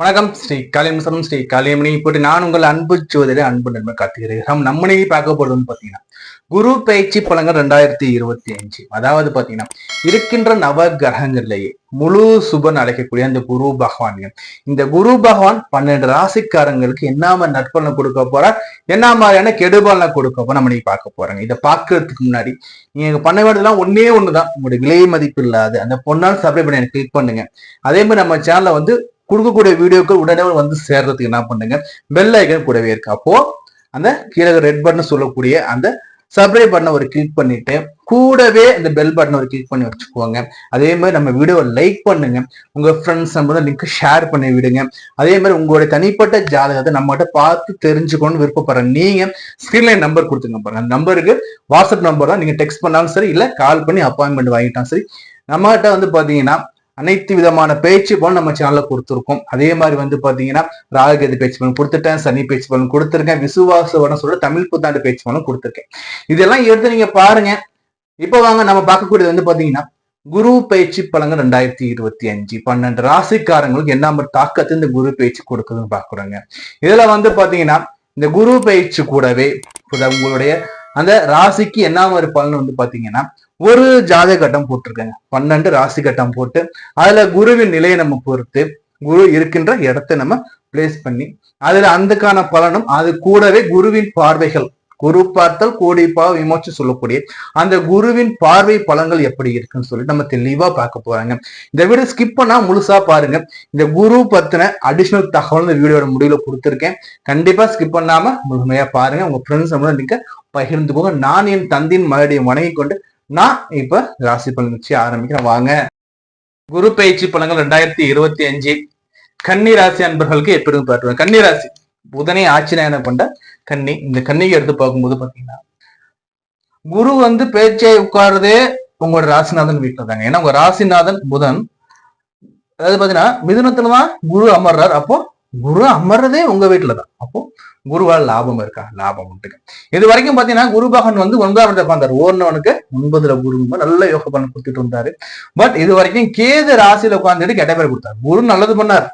வணக்கம் ஸ்ரீ காளியம்சரம் ஸ்ரீ காளியமணி போட்டு நான் உங்கள் அன்பு ஜோதிட அன்பு நண்பர் கார்த்திகிறேன் நம்ம இன்னைக்கு பார்க்க போறதுன்னு பாத்தீங்கன்னா குரு பயிற்சி பலங்கள் ரெண்டாயிரத்தி இருபத்தி அஞ்சு. அதாவது பாத்தீங்கன்னா இருக்கின்ற நவ கிரகங்கள்லேயே முழு சுபன் அழைக்கக்கூடிய அந்த குரு பகவான். இந்த குரு பகவான் பன்னெண்டு ராசிக்காரங்களுக்கு என்ன மாதிரி நற்பலனை கொடுக்க போறார்? என்ன மாதிரியான கெடுபலனை கொடுக்க போற நம்ம நீ பார்க்க போறாங்க. இதை பார்க்கறதுக்கு முன்னாடி நீங்க பண்ண வேண்டியதெல்லாம் ஒன்னே ஒண்ணுதான். உங்களுடைய விலை மதிப்பு இல்லாத அந்த பொண்ணால் சப்ளை பண்ணி எனக்கு கிளிக் பண்ணுங்க. அதே மாதிரி நம்ம சேனல்ல வந்து கொடுக்கக்கூடிய வீடியோக்கள் உடனே வந்து சேர்றதுக்கு என்ன பண்ணுங்க? பெல் ஐக்கன் கூடவே இருக்கு. அப்போ அந்த கீழே ரெட் பட்டன் சொல்லக்கூடிய அந்த சப்ஸ்கிரைப் பட்டனை ஒரு கிளிக் பண்ணிட்டு கூடவே இந்த பெல் பட்டனை ஒரு கிளிக் பண்ணி வச்சுக்கோங்க. அதே மாதிரி நம்ம வீடியோவை லைக் பண்ணுங்க. உங்க ஃப்ரெண்ட்ஸ் நம்ம லிங்க் ஷேர் பண்ணி விடுங்க. அதே மாதிரி உங்களுடைய தனிப்பட்ட ஜாதகத்தை நம்மகிட்ட பார்த்து தெரிஞ்சுக்கணும்னு விருப்பப்படுற நீங்க ஸ்கிரீன்ல நம்பர் கொடுத்துங்க பாருங்க. அந்த நம்பருக்கு வாட்ஸ்அப் நம்பர் தான். நீங்க டெக்ஸ்ட் பண்ணாலும் சரி இல்ல கால் பண்ணி அப்பாயின்மெண்ட் வாங்கிட்டாலும் சரி நம்மகிட்ட வந்து பாத்தீங்கன்னா அனைத்து விதமான பேச்சு பலன் நம்ம சேனல்ல கொடுத்துருக்கோம். அதே மாதிரி வந்து பாத்தீங்கன்னா ராககதி பேச்சு பலன் கொடுத்துட்டேன் சனி பேச்சு பலன் கொடுத்துருக்கேன் விசுவாச வரம் சொல்ல தமிழ் புத்தாண்டு பேச்சு பலன் கொடுத்துருக்கேன். இதெல்லாம் எடுத்து நீங்க பாருங்க. இப்போ வாங்க நம்ம பார்க்கக்கூடியது வந்து பாத்தீங்கன்னா குரு பயிற்சி பலங்கள் ரெண்டாயிரத்தி இருபத்தி அஞ்சு. பன்னெண்டு ராசிக்காரங்களுக்கு என்ன மாதிரி தாக்கத்தை இந்த குரு பயிற்சி கொடுக்குதுன்னு பாக்குறோங்க இதுல வந்து பாத்தீங்கன்னா இந்த குரு பயிற்சி கூடவே உங்களுடைய அந்த ராசிக்கு என்ன மாதிரி பலன் வந்து பாத்தீங்கன்னா ஒரு ஜாத கட்டம் போட்டிருக்காங்க. பன்னெண்டு ராசி கட்டம் போட்டு அதுல குருவின் நிலையை நம்ம பொறுத்து குரு இருக்கின்ற இடத்தை நம்ம பிளேஸ் பண்ணி அதுல அதுக்கான பலனும் அது கூடவே குருவின் பார்வைகள் குரு பார்த்தல் கோடி பாவ விமோச்சு சொல்லக்கூடிய அந்த குருவின் பார்வை பலங்கள் எப்படி இருக்குன்னு சொல்லி நம்ம தெளிவா பார்க்க போறாங்க. இந்த வீடியோ ஸ்கிப் பண்ணா முழுசா பாருங்க. இந்த குரு பத்தின அடிஷனல் தகவல் இந்த வீடியோட முடிவுல கொடுத்துருக்கேன். கண்டிப்பா ஸ்கிப் பண்ணாம முழுமையா பாருங்க. உங்க ஃப்ரெண்ட்ஸ் நீங்க பகிர்ந்துக்கோங்க. நான் என் தந்தின் மறுபடியும் வணங்கி கொண்டு நான் இப்ப ராசி பலன் வச்சு ஆரம்பிக்கிறேன். வாங்க. குரு பயிற்சி பலன்கள் ரெண்டாயிரத்தி இருபத்தி அஞ்சு. கன்னி ராசி அன்பர்களுக்கு எப்படி பார்த்துருவேன் கன்னி ராசி புதனை ஆட்சிநாயனம் கொண்ட கன்னி. இந்த கன்னிக்கு எடுத்து பார்க்கும்போது பாத்தீங்கன்னா குரு வந்து பேச்சை உட்காருதே உங்களோட ராசிநாதன் வீட்டில் தாங்க ஏன்னா உங்க ராசிநாதன் புதன் அதாவது பாத்தீங்கன்னா மிதுனத்துலதான் குரு அமர்றார். அப்போ குரு அமர்றதே உங்க வீட்டுல தான் அப்போ குருவால் லாபம் இருக்கா? லாபம் உண்டுங்க. இது வரைக்கும் பாத்தீங்கன்னா குரு பகவான் வந்து ஒன்பதாம் இடத்துல உட்காந்தாரு ஓர்னவனுக்கு ஒன்பதுல குரு நல்ல யோக பலன் கொடுத்துட்டு இருந்தாரு பட் இது வரைக்கும் கேது ராசியில உட்காந்துட்டு கெட்ட பேர் கொடுத்தாரு. குரு நல்லது பண்ணார்.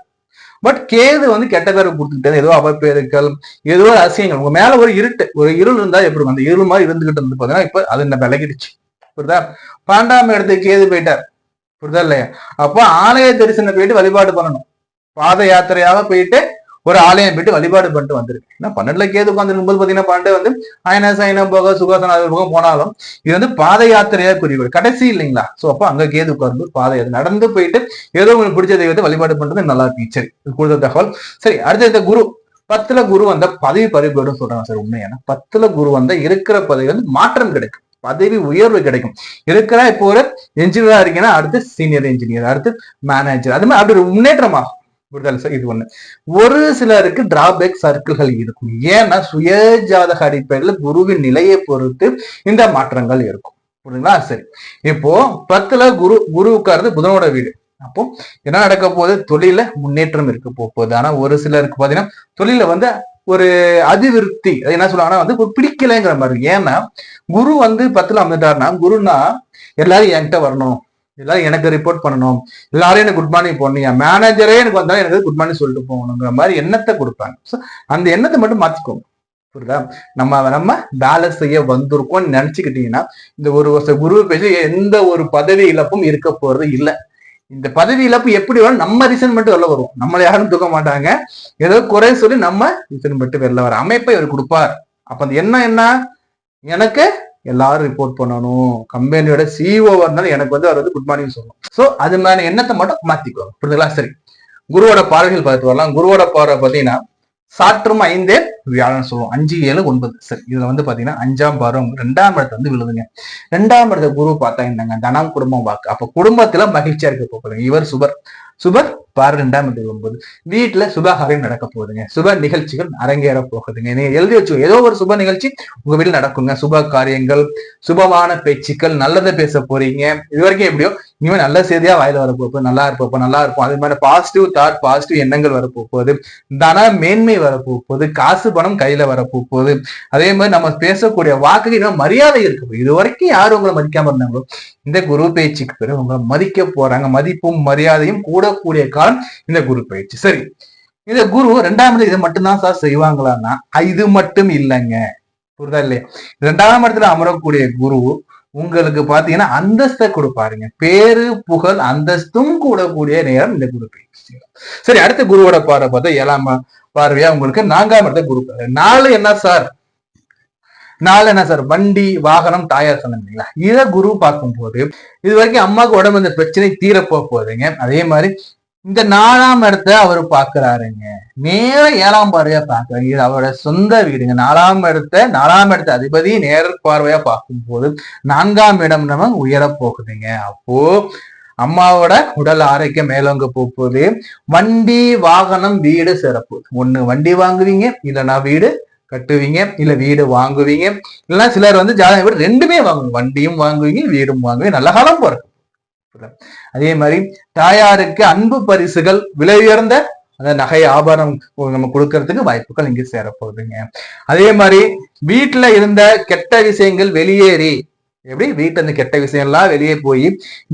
பட் கேது வந்து கெட்ட பேர் கொடுத்துக்கிட்டது. ஏதோ அவப்பேருக்கள் ஏதோ அசியங்கள் உங்க மேல ஒரு இருட்டு ஒரு இருள் இருந்தா எப்படி அந்த இருள் மாதிரி இருந்துகிட்டு இருந்து பாத்தீங்கன்னா இப்ப அது என்ன விலகிடுச்சு. புரியுதா? பன்னெண்டாம் இடத்துக்கு கேது போயிட்டார். புரியுதா இல்லையா? அப்போ ஆலய தரிசனம் போயிட்டு வழிபாடு பண்ணணும். பாத யாத்திரையாக போயிட்டு ஒரு ஆலயம் போயிட்டு வழிபாடு பண்ணிட்டு வந்திருக்கு. ஏன்னா பன்னெண்டுல கேது உட்காந்து போது பாத்தீங்கன்னா பன்னெண்டு வந்து அயன சயனம் போக சுகாசன போகம் போனாலும் இது வந்து பாத யாத்திரையா குறிக்கோள். கடைசி இல்லைங்களா? சோ அப்போ அங்க கேது உட்கார்ந்து பாத யாத்திரை நடந்து போயிட்டு ஏதோ உங்களுக்கு பிடிச்ச தெய்வத்தை வழிபாடு பண்றது நல்லா இருக்கு. சரி கூடுதல் தகவல். சரி அடுத்த இந்த குரு. பத்துல குரு வந்த பதவி பறிபோடும் சொல்றாங்க சார் உண்மையான பத்துல குரு வந்த இருக்கிற பதவி வந்து மாற்றம் கிடைக்கும். பதவி உயர்வு கிடைக்கும். இருக்கிற இப்போ ஒரு என்ஜினியரா இருக்கீங்கன்னா அடுத்து சீனியர் இன்ஜினியர் அடுத்து மேனேஜர் அது மாதிரி அப்படி ஒரு முன்னேற்றம் புரிதல் சார்? இது ஒண்ணு. ஒரு சிலருக்கு டிராபேக் சர்க்கிள்கள் இருக்கும். ஏன்னா சுய ஜாதக அடிப்படையில் குருவின் நிலையை பொறுத்து இந்த மாற்றங்கள் இருக்கும். புரியுதுங்களா? சரி. இப்போ பத்துல குரு குரு உட்கார்ந்து புதனோட வீடு. அப்போ என்ன நடக்க போகுது? தொழில முன்னேற்றம் இருக்க போகுது. ஆனா ஒரு சிலருக்கு பாத்தீங்கன்னா தொழில வந்து ஒரு அதிவிருத்தி அது என்ன சொல்லுவாங்கன்னா வந்து பிடிக்கலைங்கிற மாதிரி. ஏன்னா குரு வந்து பத்துல அமைட்டாருன்னா குருன்னா எல்லாரும் என்கிட்ட வரணும். எல்லாரும் எனக்கு ரிப்போர்ட் பண்ணணும். எல்லாரும் எனக்கு குட் மார்னிங் போடணும். என் மேனேஜரே எனக்கு வந்தாலும் எனக்கு குட் மார்னிங் சொல்லிட்டு போகணுங்கிற மாதிரி எண்ணத்தை கொடுப்பாங்க. ஸோ அந்த எண்ணத்தை மட்டும் மாத்திக்கோங்க. புரியுதா? நம்ம நம்ம வேலை செய்ய வந்திருக்கோம்னு நினைச்சுக்கிட்டீங்கன்னா இந்த ஒரு வருஷம் குரு பேச எந்த ஒரு பதவி இழப்பும் இருக்க போறது இல்லை. இந்த பதவி இழப்பு எப்படி வரும்? நம்ம ரீசன் மட்டும் வெளில வரும். நம்மளை யாரும் தூக்க மாட்டாங்க. ஏதோ குறை சொல்லி நம்ம ரீசன் மட்டும் வெளில வர அமைப்பை இவர் கொடுப்பார். அப்ப அந்த என்ன என்ன? எனக்கு எல்லாரும் ரிப்போர்ட் பண்ணணும். கம்பெனியோட சிஇஓ இருந்தாலும் எனக்கு வந்து அவர் வந்து குட் மார்னிங் சொல்லணும். ஸோ அது மாதிரி எண்ணத்தை மட்டும் மாத்திக்குவாங்க புரியுதுங்களா சரி. குருவோட பார்வைகள் பார்த்து வரலாம். குருவோட பார்வை பார்த்தீங்கன்னா சாற்றும் ஐந்தே வியாழன் சொல்லுவோம். அஞ்சு ஏழு ஒன்பது. சரி. இதுல வந்து பாத்தீங்கன்னா அஞ்சாம் பாரம் ரெண்டாம் இடத்துல வந்து விழுதுங்க. ரெண்டாம் இடத்த குரு பார்த்தா என்னங்க? தனம் குடும்பம் வாக்கு. அப்ப குடும்பத்துல மகிழ்ச்சியா இருக்க போகுதுங்க. இவர் சுபர் சுபர் பாரு ரெண்டாம் ஒன்பது. வீட்டுல சுபகாரியம் நடக்க போகுதுங்க. சுப நிகழ்ச்சிகள் அரங்கேற போகுதுங்க. நீங்க எழுதி வச்சு ஏதோ ஒரு சுப நிகழ்ச்சி உங்க வீட்டில் நடக்குங்க. சுப காரியங்கள் சுபமான பேச்சுக்கள் நல்லதை பேச போறீங்க. இது வரைக்கும் எப்படியோ இனிமே நல்ல செய்தியா வாயில வரப்போகுது. நல்லா இருப்போம் நல்லா இருக்கும் அது மாதிரி பாசிட்டிவ் தாட் பாசிட்டிவ் எண்ணங்கள் வரப்போகுது. தன மேன்மை வரப்போகுது. காசு பணம் கையில வரப்போகுது. அதே மாதிரி நம்ம பேசக்கூடிய வாக்குக்கு இன்னும் மரியாதை இருக்கு. இது வரைக்கும் யாரும் உங்களை மதிக்காம இருந்தாங்களோ இந்த குரு பயிற்சிக்கு பிறகு உங்களை மதிக்க போறாங்க. மதிப்பும் மரியாதையும் கூடக்கூடிய காலம் இந்த குரு பயிற்சி சரி. இந்த குரு ரெண்டாம் இதை மட்டும்தான் சார் செய்வாங்களான்னா இது மட்டும் இல்லைங்க. புரிதா இல்லையா? ரெண்டாம் இடத்துல அமரக்கூடிய குரு உங்களுக்கு பாத்தீங்கன்னா அந்தஸ்தை கொடுப்பாருங்க. பேரு புகழ் அந்தஸ்தும் கூடக்கூடிய நேரம் இந்த குரு பயிற்சி சரி அடுத்த குருவோட பாறை பார்த்தா ஏழாம் பார்வையா உங்களுக்கு நான்காம் இடத்த குரு நாலு என்ன சார்? நாலு என்ன சார்? வண்டி வாகனம் தாயார் சொன்னீங்களா இல்லைங்களா? இதை குரு பார்க்கும்போது இது வரைக்கும் அம்மாவுக்கு உடம்பு இந்த பிரச்சனை தீரப்போ போகுதுங்க. அதே மாதிரி இந்த நாலாம் இடத்த அவர் பாக்குறாருங்க நேர ஏழாம் பார்வையா பாக்குறாங்க இது அவரோட சொந்த வீடுங்க. நாலாம் இடத்த நாலாம் இடத்த அதிபதி நேர பார்வையா பார்க்கும்போது நான்காம் இடம் நம்ம உயர போகுதுங்க. அப்போ அம்மாவோட உடல் ஆரோக்கியம் மேலோங்க போகுது. வண்டி வாகனம் வீடு சிறப்பு. ஒண்ணு வண்டி வாங்குவீங்க இல்லைன்னா வீடு கட்டுவீங்க இல்ல வீடு வாங்குவீங்க. இல்லைன்னா சிலர் வந்து ஜாதகம் வீடு ரெண்டுமே வாங்குவீங்க. வண்டியும் வாங்குவீங்க வீடும் வாங்குவீங்க. நல்ல காலம் போறது அதே மாதிரி தாயாருக்கு அன்பு பரிசுகள் விலை உயர்ந்த அந்த நகை ஆபரணம் நம்ம கொடுக்கறதுக்கு வாய்ப்புகள் இங்கு சேரப்போகுதுங்க. அதே மாதிரி வீட்டுல இருந்த கெட்ட விஷயங்கள் வெளியேறி எப்படி? வீட்டுல இருந்து கெட்ட விஷயம்லாம் வெளியே போய்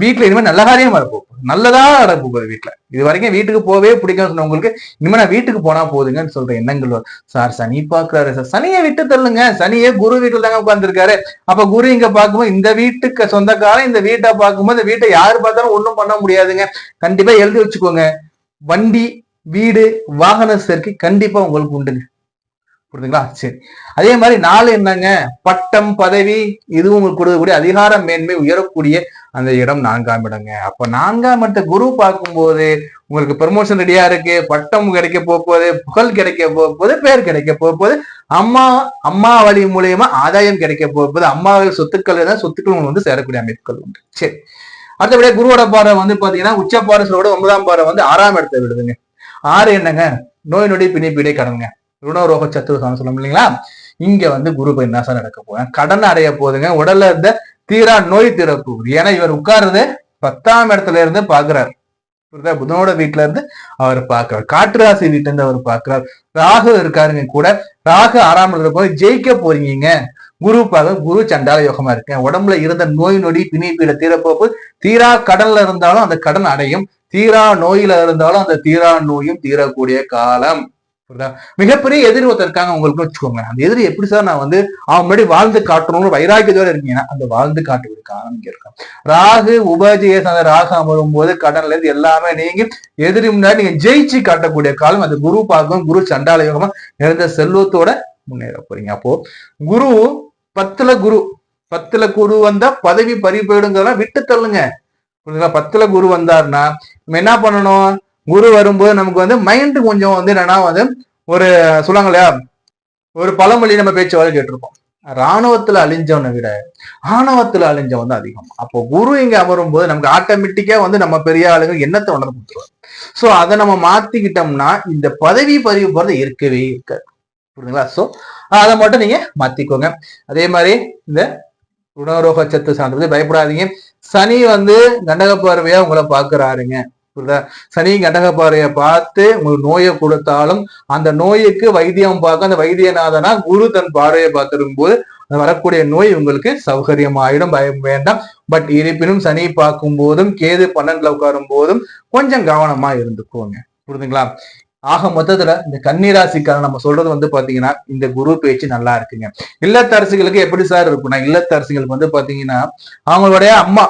வீட்டுல இனிமேல் நல்ல காரியம் வரப்போகுது நல்லதா நடப்போகுது வீட்டுல இது வரைக்கும் வீட்டுக்கு போவே பிடிக்கும் சொன்னவங்களுக்கு இனிமே நான் வீட்டுக்கு போனா போதுங்கன்னு சொல்ற எண்ணங்கள் சார் சனி பாக்குறாரு சார். சனியை விட்டு தள்ளுங்க. சனியே குரு வீட்டுல தாங்க உட்காந்துருக்காரு அப்ப குரு இங்க பார்க்கும்போது இந்த வீட்டுக்கு சொந்தக்காரன் இந்த வீட்டை பார்க்கும்போது இந்த வீட்டை யாரு பார்த்தாலும் ஒண்ணும் பண்ண முடியாதுங்க. கண்டிப்பா எழுதி வச்சுக்கோங்க. வண்டி வீடு வாகன சேர்க்கை கண்டிப்பா உங்களுக்கு உண்டுங்க. புரியுதுங்களா சரி. அதே மாதிரி நாலு என்னங்க? பட்டம் பதவி இதுவும் உங்களுக்கு கொடுக்கக்கூடிய அதிகார மேன்மை உயரக்கூடிய அந்த இடம் நான்காம் இடங்க. அப்ப நான்காம் இடத்த குரு பார்க்கும்போது உங்களுக்கு ப்ரமோஷன் ரெடியா இருக்கு. பட்டம் கிடைக்க போகுது புகழ் கிடைக்க போகுது பேர் கிடைக்க போகுது அம்மா அம்மா வழி மூலியமா ஆதாயம் கிடைக்க போகுது அம்மா சொத்துக்கள் தான் சொத்துக்கள் உங்களுக்கு வந்து சேரக்கூடிய அமைப்புகள் உண்டு. சரி. அடுத்தபடியா குருவோட பாறை வந்து பாத்தீங்கன்னா உச்ச பாறை ஒன்பதாம் பாறை வந்து ஆறாம் இடத்தை விடுதுங்க. ஆறு என்னங்க? நோய் நொடி பிணைப்பீடை கடனுங்க ருணரோக சத்துருசான்னு சொல்லணும் இல்லைங்களா? இங்க வந்து குரு போய் சார் நடக்க போறேன் கடன் அடைய போகுதுங்க. உடல்ல இருந்த தீரா நோய் தீர போகுது ஏன்னா இவர் உட்கார்றது பத்தாம் இடத்துல இருந்து பாக்குறாரு புரியுதா? புதனோட வீட்டுல இருந்து அவர் பாக்குறாரு காற்று ராசி வீட்டுல இருந்து அவர் பாக்குறாரு ராகு இருக்காருங்க கூட. ராகு ஆறாம் இடத்துல போய் ஜெயிக்க போறீங்க. குரு பாக குரு சண்டால யோகமா இருக்கேன் உடம்புல இருந்த நோய் நொடி பிணைப்பீட தீரப்போப்பு தீரா கடல்ல இருந்தாலும் அந்த கடன் அடையும். தீரா நோயில இருந்தாலும் அந்த தீரா நோயும் தீரக்கூடிய காலம். மிகப்பெரிய எதிரி ஒருத்தர் இருக்காங்க உங்களுக்கு வச்சுக்கோங்க அந்த எதிரி எப்படி சார்? நான் வந்து அவன் முன்னாடி வாழ்ந்து காட்டணும்னு வைராக்கியத்தோட இருக்கீங்கன்னா அந்த வாழ்ந்து காட்டுவது காலம் இங்க இருக்கும் ராகு உபஜய அந்த ராகு அமரும் போது கடன்ல இருந்து எல்லாமே நீங்க எதிரி முன்னாடி நீங்க ஜெயிச்சு காட்டக்கூடிய காலம் அந்த குரு பாகம் குரு சண்டால யோகமா நிறைந்த செல்வத்தோட முன்னேற போறீங்க. அப்போ குரு பத்துல குரு பத்துல குரு வந்தா பதவி பறி போயிடுங்கிறதெல்லாம் விட்டு தள்ளுங்க. புரியுதுங்களா பத்துல குரு வந்தாருன்னா நம்ம என்ன பண்ணணும்? குரு வரும்போது நமக்கு வந்து மைண்டு கொஞ்சம் வந்து என்னன்னா வந்து ஒரு சொல்லுவாங்க இல்லையா? ஒரு பழமொழி நம்ம பேச்சு வரை கேட்டிருக்கோம் ராணுவத்துல அழிஞ்சவனை விட ஆணவத்துல அழிஞ்சவன் தான் அதிகம். அப்போ குரு இங்க அமரும் போது நமக்கு ஆட்டோமேட்டிக்கா வந்து நம்ம பெரிய ஆளுங்க எண்ணத்தை உணர்ந்து கொடுத்துருவோம் சோ அதை நம்ம மாத்திக்கிட்டோம்னா இந்த பதவி பதிவு போறது இருக்கவே இருக்காது. புரியுதுங்களா? சோ அதை மட்டும் நீங்க மாத்திக்கோங்க. அதே மாதிரி இந்த உணரோக சத்து சார்ந்தது. பயப்படாதீங்க. சனி வந்து கண்டக பார்வையா உங்களை பாக்குறாருங்க புரியுதா? சனி கண்டக பார்வையை பார்த்து உங்களுக்கு நோயை கொடுத்தாலும் அந்த நோய்க்கு வைத்தியம் பார்க்க அந்த வைத்தியநாதனா குரு தன் பார்வையை பார்த்திருக்கும் போது வரக்கூடிய நோய் உங்களுக்கு சௌகரியமாயிடும். பயம் வேண்டாம். பட் இருப்பினும் சனி பார்க்கும் போதும் கேது பன்னெண்டுல உட்காரும் போதும் கொஞ்சம் கவனமா இருந்துக்கோங்க. புரியுதுங்களா? ஆக மொத்தத்துல இந்த கன்னிராசிக்காரன் நம்ம சொல்றது வந்து பாத்தீங்கன்னா இந்த குரு பேச்சு நல்லா இருக்குங்க. இல்லத்தரசிகளுக்கு எப்படி சார் இருக்கும்னா இல்லத்தரசிகளுக்கு வந்து பாத்தீங்கன்னா அவங்களுடைய அம்மா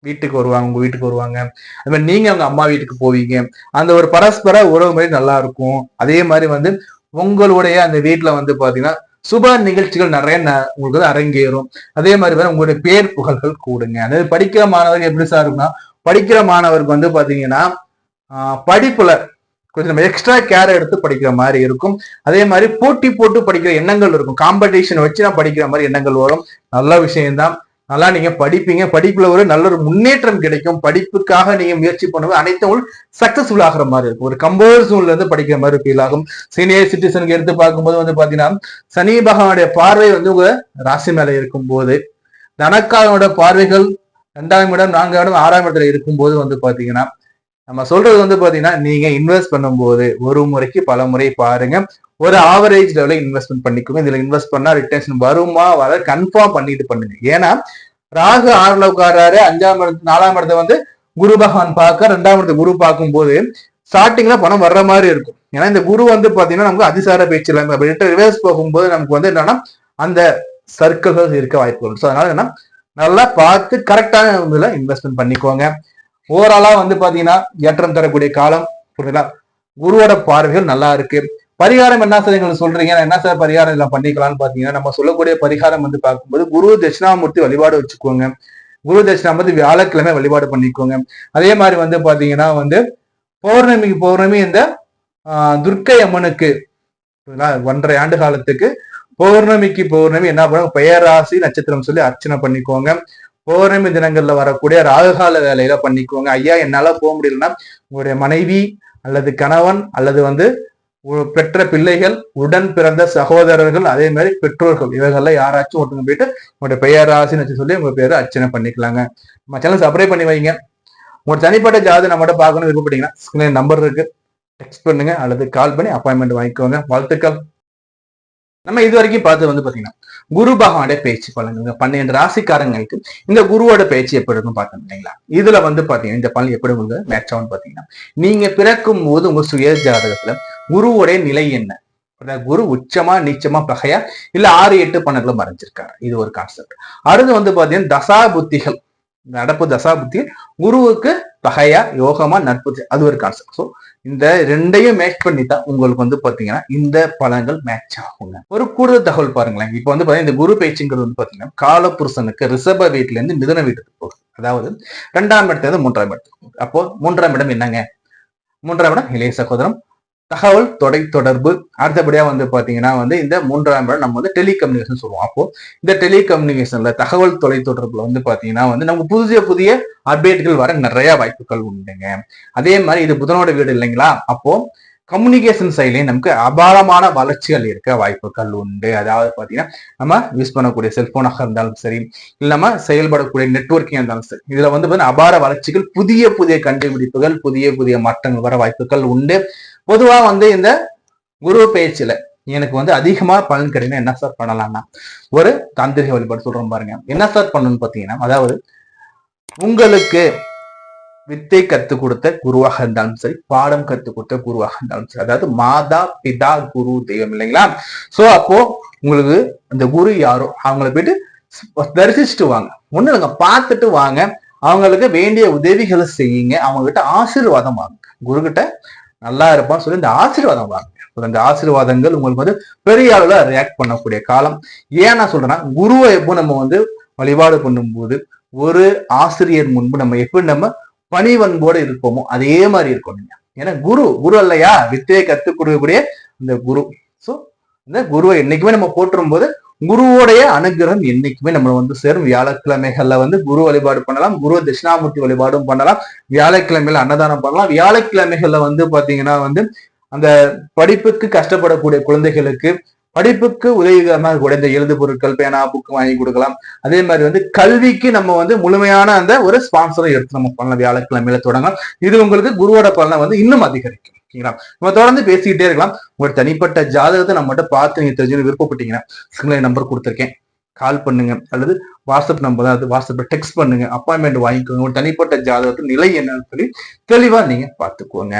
வீட்டுக்கு வருவாங்க உங்க வீட்டுக்கு வருவாங்க. அது மாதிரி நீங்க அவங்க அம்மா வீட்டுக்கு போவீங்க. அந்த ஒரு பரஸ்பர உறவு மாதிரி நல்லா இருக்கும். அதே மாதிரி வந்து உங்களுடைய அந்த வீட்டுல வந்து பாத்தீங்கன்னா சுப நிகழ்ச்சிகள் நிறைய ந- உங்களுக்கு வந்து அரங்கேறும். அதே மாதிரி வந்து உங்களுடைய பேர் புகழ்கள் கூடுங்க. அதாவது படிக்கிற மாணவர்கள் எப்படி சார் இருக்குன்னா படிக்கிற மாணவருக்கு வந்து பாத்தீங்கன்னா படிப்புல கொஞ்சம் நம்ம எக்ஸ்ட்ரா கேர் எடுத்து படிக்கிற மாதிரி இருக்கும். அதே மாதிரி போட்டி போட்டு படிக்கிற எண்ணங்கள் இருக்கும். காம்படிஷன் வச்சு நான் படிக்கிற மாதிரி எண்ணங்கள் வரும். நல்ல விஷயம்தான். நல்லா நீங்க படிப்பீங்க. படிப்புல ஒரு நல்ல ஒரு முன்னேற்றம் கிடைக்கும். படிப்புக்காக நீங்க முயற்சி பண்ணுவது அனைத்தும் சக்சஸ்ஃபுல் ஆகிற மாதிரி இருக்கும். ஒரு கம்போர் சூன்ல இருந்து படிக்கிற மாதிரி ஃபீல் ஆகும். சீனியர் சிட்டிசனுக்கு எடுத்து பார்க்கும்போது வந்து பாத்தீங்கன்னா சனி பகவானுடைய பார்வை வந்து உங்க ராசி மேல இருக்கும் போது தனக்காரனோட பார்வைகள் ரெண்டாம் இடம் நான்காம் இடம் ஆறாம் இடத்துல இருக்கும்போது வந்து பாத்தீங்கன்னா நம்ம சொல்றது வந்து பாத்தீங்கன்னா நீங்க இன்வெஸ்ட் பண்ணும்போது ஒரு முறைக்கு பல முறை பாருங்க. ஒரு ஆவரேஜ் லெவலில் இன்வெஸ்ட்மெண்ட் பண்ணிக்கோங்க. இதுல இன்வெஸ்ட் பண்ணா ரிட்டர்ன் வருமா வர கன்ஃபார்ம் பண்ணிட்டு பண்ணுங்க. ஏன்னா ராகு ஆறுல அஞ்சாம் இடத்து நாலாம் இடத்தை வந்து குரு பகவான் பார்க்க ரெண்டாம் இடத்தை குரு பார்க்கும்போது ஸ்டார்டிங்ல பணம் வர்ற மாதிரி இருக்கும். ஏன்னா இந்த குரு வந்து பாத்தீங்கன்னா நமக்கு அதிசார பேச்சு இல்லாம ரிவர்ஸ் போகும்போது நமக்கு வந்து என்னன்னா அந்த சர்க்கிள்கள் இருக்க வாய்ப்புகள் ஸோ அதனால என்ன? நல்லா பார்த்து கரெக்டான இதுல இன்வெஸ்ட்மெண்ட் பண்ணிக்கோங்க. ஓவராலா வந்து பாத்தீங்கன்னா ஏற்றம் தரக்கூடிய காலம் புரியுதுங்களா குருவோட பார்வைகள் நல்லா இருக்கு. பரிகாரம் என்ன சார் எங்களுக்கு சொல்றீங்க? என்ன சார் பரிகாரம் எல்லாம் பண்ணிக்கலாம்னு பாத்தீங்கன்னா நம்ம சொல்லக்கூடிய பரிகாரம் வந்து பார்க்கும்போது குரு தட்சிணாமூர்த்தி வழிபாடு வச்சுக்கோங்க. குரு தட்சிணாமூர்த்தி வியாழக்கிழமை வழிபாடு பண்ணிக்கோங்க. அதே மாதிரி வந்து பாத்தீங்கன்னா வந்து பௌர்ணமிக்கு பௌர்ணமி இந்த ஆஹ், துர்க்கை அம்மனுக்கு ஒன்றரை ஆண்டு காலத்துக்கு பௌர்ணமிக்கு பௌர்ணமி என்ன பண்ணுவாங்க? பெயராசி நட்சத்திரம் சொல்லி அர்ச்சனை பண்ணிக்கோங்க. பௌர்ணமி தினங்கள்ல வரக்கூடிய ராகுகால வேலையில பண்ணிக்கோங்க. ஐயா என்னால போக முடியலன்னா உங்களுடைய மனைவி அல்லது கணவன் அல்லது வந்து பெற்ற பிள்ளைகள் உடன் பிறந்த சகோதரர்கள் அதே மாதிரி பெற்றோர்கள் இவர்கள்ல யாராச்சும் ஒருத்தங்க போயிட்டு உங்களுடைய பெயர் ராசின்னு வச்சு சொல்லி உங்க பேரை அர்ச்சனை பண்ணிக்கலாங்க. நம்ம சேனல் சப்ரை பண்ணி வைங்க. உங்களோட தனிப்பட்ட ஜாதி நம்மகிட்ட பார்க்கணும் விருப்பப்பட்டீங்கன்னா ஸ்கிரீன் நம்பர் இருக்கு. டெக்ஸ்ட் பண்ணுங்க அல்லது கால் பண்ணி அப்பாயின்மெண்ட் வாங்கிக்கோங்க. வாழ்த்துக்கள். நம்ம இது வரைக்கும் பார்த்தது வந்து பாத்தீங்கன்னா குரு பகவானுடைய பேச்சு பலனுங்க பன்னெண்டு ராசிக்காரங்களுக்கு இந்த குருவோட பேச்சு எப்படி இருக்கும் பார்த்தோம் இல்லைங்களா? இதுல வந்து பாத்தீங்கன்னா இந்த பலன் எப்படி உங்களுக்கு மேட்ச் ஆகும் பாத்தீங்கன்னா நீங்க பிறக்கும் போது உங்க சுய ஜாதகத்துல குருவோடைய நிலை என்ன? குரு உச்சமா நீச்சமா பகையா இல்ல ஆறு எட்டு பன்னெண்டுல மறைஞ்சிருக்காரு? இது ஒரு கான்செப்ட் அடுத்து வந்து பாத்தீங்கன்னா தசா புத்திகள் நடப்பு தசா புத்தி குருவுக்கு பகையா யோகமா நட்பு அது ஒரு கான்செப்ட் ஸோ இந்த ரெண்டையும் மேட்ச் பண்ணி தான் உங்களுக்கு வந்து பாத்தீங்கன்னா இந்த பலன்கள் மேட்ச் ஆகுங்க. ஒரு கூடுதல் தகவல் பாருங்களேன். இப்போ வந்து பாத்தீங்கன்னா இந்த குரு பேச்சுங்கிறது வந்து பாத்தீங்கன்னா காலபுருஷனுக்கு ரிஷப வீட்டுல இருந்து மிதன வீட்டுக்கு போகுது. அதாவது ரெண்டாம் இடத்துல இருந்து மூன்றாம் இடத்துக்கு போகுது. அப்போ மூன்றாம் இடம் என்னங்க? மூன்றாம் இடம் இளைய சகோதரம் தகவல் தொடை தொடர்பு. அடுத்தபடியா வந்து பாத்தீங்கன்னா வந்து இந்த மூன்றாம் இடம் நம்ம வந்து டெலிகம்யூனிகேஷன் சொல்லுவோம். அப்போ இந்த டெலிகம்யூனிகேஷன்ல தகவல் தொலை தொடர்புல வந்து பாத்தீங்கன்னா வந்து நமக்கு புதிய புதிய அப்டேட்கள் வர நிறைய வாய்ப்புகள் உண்டுங்க. அதே மாதிரி இது புதனோட வீடு இல்லைங்களா? அப்போ கம்யூனிகேஷன் சைட்லயும் நமக்கு அபாரமான வளர்ச்சிகள் இருக்க வாய்ப்புகள் உண்டு. அதாவது பார்த்தீங்கன்னா நம்ம யூஸ் பண்ணக்கூடிய செல்போனாக இருந்தாலும் சரி நம்ம செயல்படக்கூடிய நெட்ஒர்க்கிங் இருந்தாலும் சரி இதுல வந்து பார்த்தீங்கன்னா அபார வளர்ச்சிகள் புதிய புதிய கண்டுபிடிப்புகள் புதிய புதிய மாற்றங்கள் வர வாய்ப்புகள் உண்டு. பொதுவாக வந்து இந்த குரு பேச்சில் எனக்கு வந்து அதிகமாக பலன் கிடைக்கும் என்ன சார் பண்ணலாம்னா ஒரு தாந்திரிக வழிபாடு சொல்றோம் பாருங்க. என்ன சார் பண்ணணும்னு பார்த்தீங்கன்னா அதாவது உங்களுக்கு வித்தை கற்றுக் கொடுத்த குருவாக இருந்தாலும் சரி பாடம் கற்றுக் கொடுத்த குருவாக இருந்தாலும் சரி. அதாவது மாதா பிதா குரு தெய்வம் இல்லைங்களா? சோ அப்போ உங்களுக்கு அந்த குரு யாரோ அவங்கள போயிட்டு தரிசிச்சுட்டு வாங்க. ஒண்ணு இல்லைங்க பார்த்துட்டு வாங்க. அவங்களுக்கு வேண்டிய உதவிகளை செய்யுங்க. அவங்க கிட்ட ஆசீர்வாதம் வாங்க. குரு கிட்ட நல்லா இருப்பான்னு சொல்லி இந்த ஆசீர்வாதம் வாங்க. அந்த ஆசீர்வாதங்கள் உங்களுக்கு வந்து பெரிய அளவுல ரியாக்ட் பண்ணக்கூடிய காலம். ஏன் நான் சொல்றேன்னா குருவை எப்போ நம்ம வந்து வழிபாடு பண்ணும்போது ஒரு ஆசிரியர் முன்பு நம்ம எப்படி நம்ம பணிவன்போடு இருப்போமோ அதே மாதிரி இருக்கும் நீங்க ஏன்னா குரு குரு இல்லையா வித்தையை கத்துக் கொடுக்கக்கூடிய இந்த குரு. சோ இந்த குருவை என்னைக்குமே நம்ம போற்றும் போது குருவோடைய அனுகிரகம் என்னைக்குமே நம்ம வந்து சேரும். வியாழக்கிழமைகள்ல வந்து குரு வழிபாடு பண்ணலாம். குரு தட்சிணாமூர்த்தி வழிபாடும் பண்ணலாம். வியாழக்கிழமையில அன்னதானம் பண்ணலாம். வியாழக்கிழமைகள்ல வந்து பாத்தீங்கன்னா வந்து அந்த படிப்புக்கு கஷ்டப்படக்கூடிய குழந்தைகளுக்கு படிப்புக்கு உதவிகரமாக கூட இந்த எழுது பொருட்கள் பேனா புக்கு வாங்கி கொடுக்கலாம். அதே மாதிரி வந்து கல்விக்கு நம்ம வந்து முழுமையான அந்த ஒரு ஸ்பான்சரை எடுத்து நம்ம பண்ணலாம் வியாழக்கிழமையில தொடங்கலாம். இது உங்களுக்கு குருவோட பலனை வந்து இன்னும் அதிகரிக்கும். ஓகேங்களா? நம்ம தொடர்ந்து பேசிக்கிட்டே இருக்கலாம். உங்களோட தனிப்பட்ட ஜாதகத்தை நம்மகிட்ட பார்த்து நீங்க தெரிஞ்சு விருப்பப்பட்டீங்கன்னா ஸ்கிரீன்ல நம்பர் கொடுத்துருக்கேன். கால் பண்ணுங்க. அல்லது வாட்ஸ்அப் நம்பர் தான் அது வாட்ஸ்அப்ல டெக்ஸ்ட் பண்ணுங்க. அப்பாயின்மெண்ட் வாங்கிக்கோங்க. ஒரு தனிப்பட்ட ஜாதகத்தின் நிலை என்னன்னு சொல்லி தெளிவா நீங்க பார்த்துக்கோங்க.